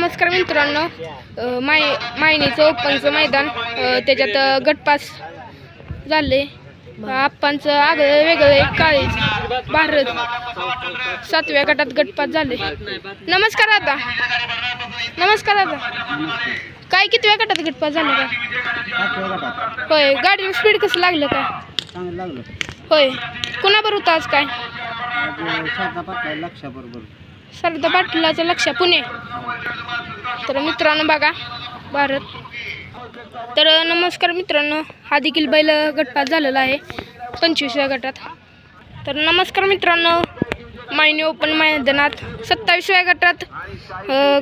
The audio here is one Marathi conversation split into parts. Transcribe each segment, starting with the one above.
नमस्कार मित्रांनो. माय मायनीचं ओपनचं मैदान त्याच्यात गटपास झाले. आप्पांचं आगळं वेगळं एक काळीच भारत सातव्या गटात गटपास झाले. नमस्कार आता नमस्कार आता काय कितव्या गटात गटपास झाले का? होय गाडीला स्पीड कसं लागलं का? होय कुणाबरोबर होता आज काय? लक्षाबरोबर. सरदा पाटलाचं लक्ष पुणे. तर मित्रांनो बघा भारत. तर नमस्कार मित्रांनो हा देखील बैल गटपात झालेला आहे पंचवीसव्या गटात. तर नमस्कार मित्रांनो मायनी ओपन मैदानात सत्तावीसव्या गटात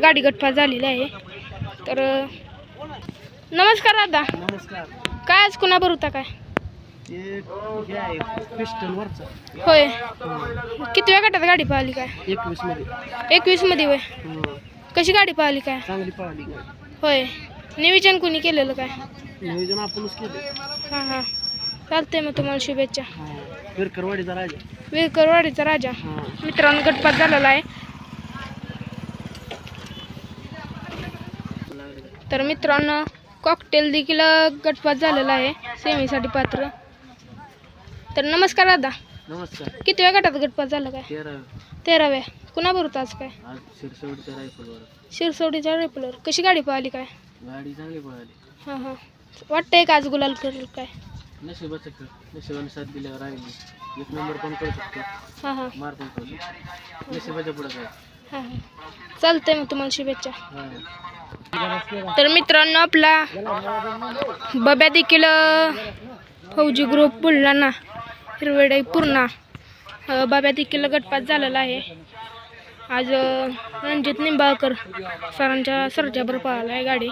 गाडी गटपात झालेली आहे. तर नमस्कार दादा. काय आज कुणाबर होता काय? होय. कितव्या गटात गाडी पाहिली काय? एकवीसमध्ये एकवीसमध्ये. होय. कशी गाडी पाहिली काय? चांगली पळाली होय. नियोजन कुणी केलेलं काय? नियोजन आपणच केलं हां हां. चालतंय मग तुम्हाला शुभेच्छा. विरकरवाडीचा राजा. विरकरवाडीचा राजा. हां. मित्रांनो गटपात झालेला आहे. तर मित्रांनो कॉकटेल देखील गटपात झालेला आहे. सेमीसाठी पात्र. तर नमस्कार दादा. नमस्कार. कितव्या गटात गटपात झाला काय? तेरा. तेराव्या कुणाबरोबर आज काय? आज शिरसवडीच्या रायफलवर शिरसवडीच्या रेपलर कशी गाडी पाहिली काय? गाडी चांगली पळाली. हां हां. वाटतंय का आज गुलाल करेल काय? नशिबाचं खेळ. नशिबाने साथ दिल्यावर राहिली. एक नंबर पण करू शकतो? हां हां. मार पण करू नशिबाच्या पुढे काय हां हां. चालतंय मग तुम्हाला शुभेच्छा. हां. तर मित्रांनो आपला बब्या देखील अ, फौजी ग्रुप बुलढाणा हिरवडे पूर्णा बाब्या देखील गटपात झालेला आहे. आज रणजित निंबाळकर सरांच्या सरच्यावर पळाला आहे गाडी.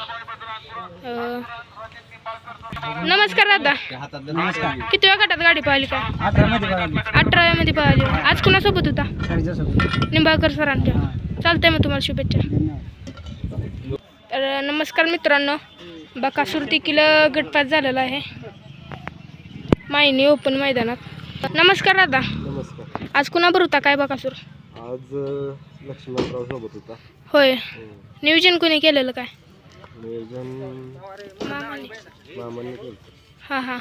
नमस्कार दादा. नमस्कार किती वेळ गटात गाडी पाहिली का अठराव्या मध्ये पळाली. अठराव्यामध्ये पाहिली आज कुणासोबत होता? निंबाळकर सरांच्या. चालतंय मग तुम्हाला शुभेच्छा. तर नमस्कार मित्रांनो. बकासूर देखील गटपात झालेला आहे. मायनी ओपन मैदानात. नमस्कार दादा. नमस्कार. आज कुणाबर होता? काय बकासूर? आज लक्ष्मणराव सोबत होता. होय. नियोजन कोणी केलेलं काय? नियोजन मामाने. मामाने केलं. हां हां.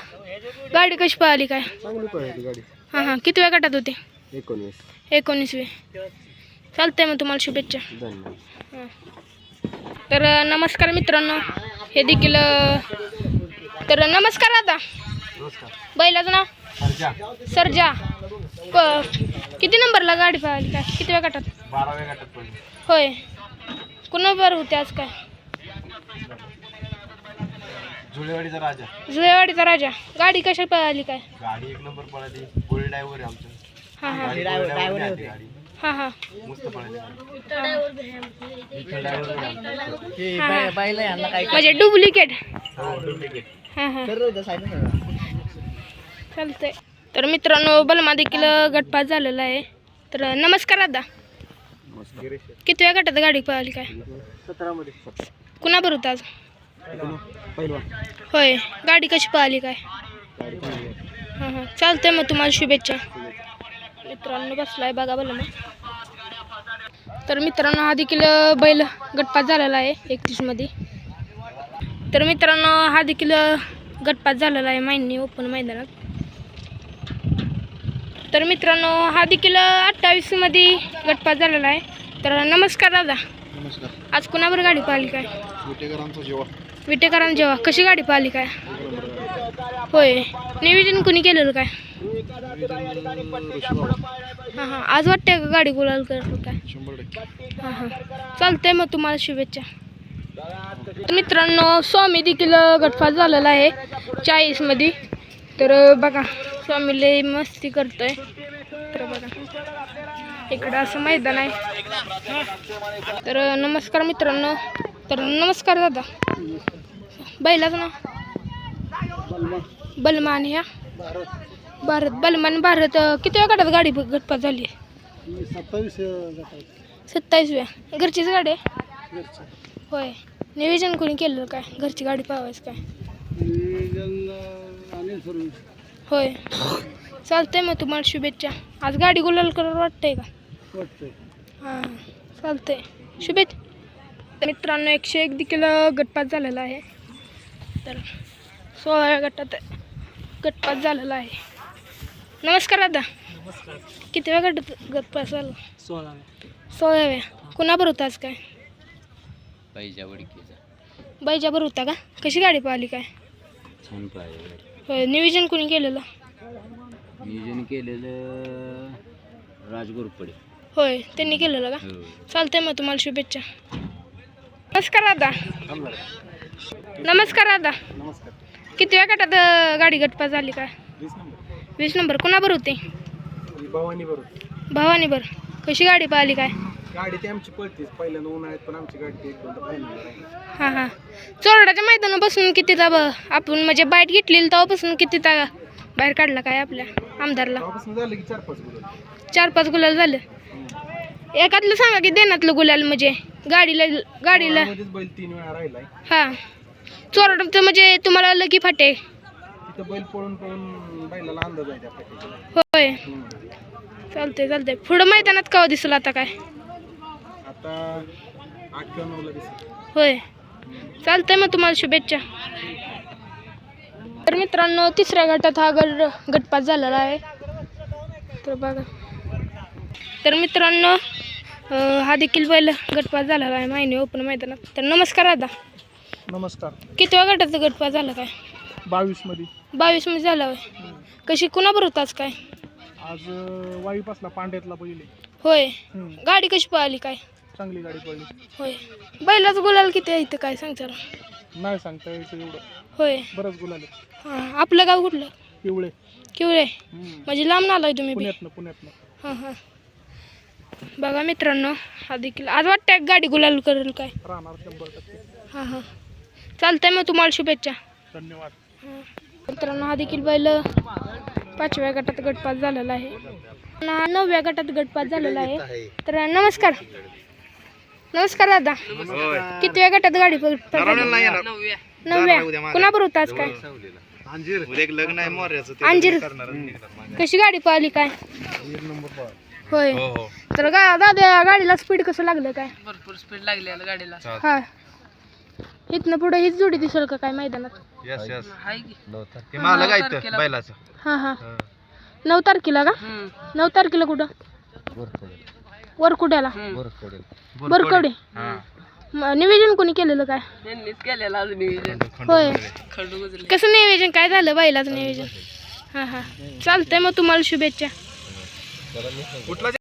गाडी कशी पळाली काय? चांगली पळाली गाडी. हां हां. किती वेळ गटात होते? एकोणीस. एकोणीसवी चालतंय मग तुम्हाला शुभेच्छा. धन्यवाद. हं. तर नमस्कार मित्रांनो. हे देखील तर नमस्कार दादा. नमस्कार. बैलाचं नाव? अर्जा सरजा. क किती नंबरला गाडी पाहिली काय? किती वेळ गटात? बाराव्या गटात पडली होय. कुणाबर होते आज काय? जुळेवाडीचा राजा. जुळेवाडीचा राजा. गाडी कशा पळाली काय? गाडी एक नंबर पळाली. गोळी ड्रायव्हर आहे आमचं. हां हां. गाडी गोळी driver ने आणली गाडी. हां हां. मस्त पळाली गाडी. विठ्ठल driver ने आणली. हां, हां. म्हणजे डुप्लिकेट. हा, duplicate. हां हां. चालतंय. तर मित्रांनो बलमा देखील गटपात झालेला आहे. तर नमस्कार दादा. किती वेळ गटात गाडी पळाली काय? कुणा कुणाबर आज? होय गाडी कशी पळाली काय? गाडी हां हां. चालतंय मग तुम्हाला शुभेच्छा. मित्रांनो बसलाय बघा बलमा. तर मित्रांनो हा देखील बैल गटपात झालेला आहे एकतीसमध्ये तर मित्रांनो हा देखील गटपात झालेला आहे मायनी ओपन मैदानात. तर मित्रांनो हा देखील अठ्ठावीसमध्ये गटपात झालेला आहे. तर नमस्कार दादा. नमस्कार. आज कुणावर गाडी पाहिली काय? विटेकरांचा जेव्हा विटेकरांना जेव्हा कशी गाडी पाहिली काय? होय. नियोजन कुणी केलेलं काय? हां हां. आज वाटतंय का गाडी गुलाल करतो काय? शंभर टक्के. हां हां. चालतंय मग तुम्हाला शुभेच्छा. तर मित्रांनो स्वामी देखील गटफात झालेला आहे. चाळीसमध्ये. तर बघा. स्वामी लय मस्ती करतोय. तर बघा इकडं असं मैदान आहे. तर नमस्कार मित्रांनो. तर नमस्कार दादा. बैलाचं ना बलमान ह्या भारत बलमान भारत. किती वेळ गटात गाडी गटपात झाली? सत्तावीस सत्तावीसव्या. घरचीच गाडी आहे? होय. नियोजन कोणी केलं काय? घरची गाडी पाहायचं काय? सर्विस होय. चालतंय मग तुम्हाला शुभेच्छा. आज गाडी गुलाल करून वाटतंय का? वाटतंय. हां चालतंय. शुभेच्छा तर मित्रांनो एकशे एक देखील गटपात झालेला आहे. तर सोळाव्या गटात गटपात झालेला आहे. नमस्कार दादा. किती वेळ गट गटपात झाला? सोळा सोळाव्या. कुणाबर होता आज काय? बाईजाबर होता का? कशी गाडी पाहिली काय? छान होय नियोजन कुणी केलेलं? नियोजन केलेलं राजगुरुपडे होय त्यांनी केलेलं का? हो. चालतंय मग तुम्हाला शुभेच्छा. नमस्कार दादा. नमस्कार दादा. नमस्कार किती वेळ गटात अं, गाडी गटपा झाली काय वीस नंबर. कुणाबर होते? भवानी बरोबर भावानी बर कशी गाडी पाहिली काय? गाडी ती आमची पळतीच. पहिल्यांदा उन्हाळ्यात पण आमची गाडी ती एक दोनदा फायनल हां हां. चोरडाच्या मैदानापासून किती दा ब- आपण म्हणजे बाईट घेतलेली तेव्हापासून किती ता बाहेर काढला काय आपल्या आमदारला? तेव्हापासून झालं की चार पाच गुरु चार पाच गुलाल झालं. एखादलं सांगा की देण्यातलं गुलाल म्हणजे गाडीला गाडीला मध्येच बैल तीन वेळा राहिलाय. हां. चोरडाचं म्हणजे तुम्हाला लगी फाटे. तिथं बैल पळून पळून बैलाला अंदाज आहे त्या. होय. हम्म. चालतंय चालतंय. पुढं मैदानात कवा दिसलं आता काय? आता आठ किंवा नऊला दिसत. होय. चालतंय मग तुम्हाला शुभेच्छा. तर मित्रांनो तिसऱ्या गटात हा गट गटपात झालेला आहे. तर बघा. तर मित्रांनो अं, हा देखील बैल गटपात झालेला आहे मायने ओपन मैदानात. तर नमस्कार दादा. नमस्कार. किती वेळा गटाचा गटपात झाला काय? बावीसमध्ये. बावीसमध्ये झाला होय. कशी कुणाबर होताच काय? आज वाईपासला पांड्यातला पहिले. होय. गाडी कशी पळाली काय? चांगली गाडी पडली. होय. बैलाचं गुलाल किती आहे इथं? काय सांगता नाही सांगता यायचं एवढं. होय. बरंच गुलाले हां आपलं गाव कुठलं? पिवळे. किवळे म्हणजे लांब आलाय तुम्ही बी? पुण्यातनं पुण्यातनं. हां हां. बघा मित्रांनो हा देखील. आज वाटतं गाडी गुलाल करेल काय? राहणार शंभर टक्के. हां हां. चालतंय मग तुम्हाला शुभेच्छा. धन्यवाद. हां. मित्रांनो हा देखील बैल पाचव्या गटात गटपात झालेला आहे. ना नवव्या गटात गटपात झालेला आहे. तर नमस्कार. नमस्कार दादा. कितव्या गटात गाडी गटपात झाली? नवव्या. कुणाबर होता आज काय? लग्न आहे मोर्याचं अंजीर. कशी गाडी पळाली काय? नंबर होय. तर गा दादा गाडीला स्पीड कसं लागलं काय? भरपूर स्पीड लागली गाडीला. हा. इथनं पुढे हीच जोडी दिसेल का काय मैदानात? हां हां हां. नऊ तारखेला का? नऊ तारखेला कुठं? वरकुड्याला बरकवडे म- नियोजन कोणी केलेलं काय? होय. कसं नियोजन काय झालं बाईलाच नियोजन हां हां. चालतंय मग तुम्हाला शुभेच्छा. कुठला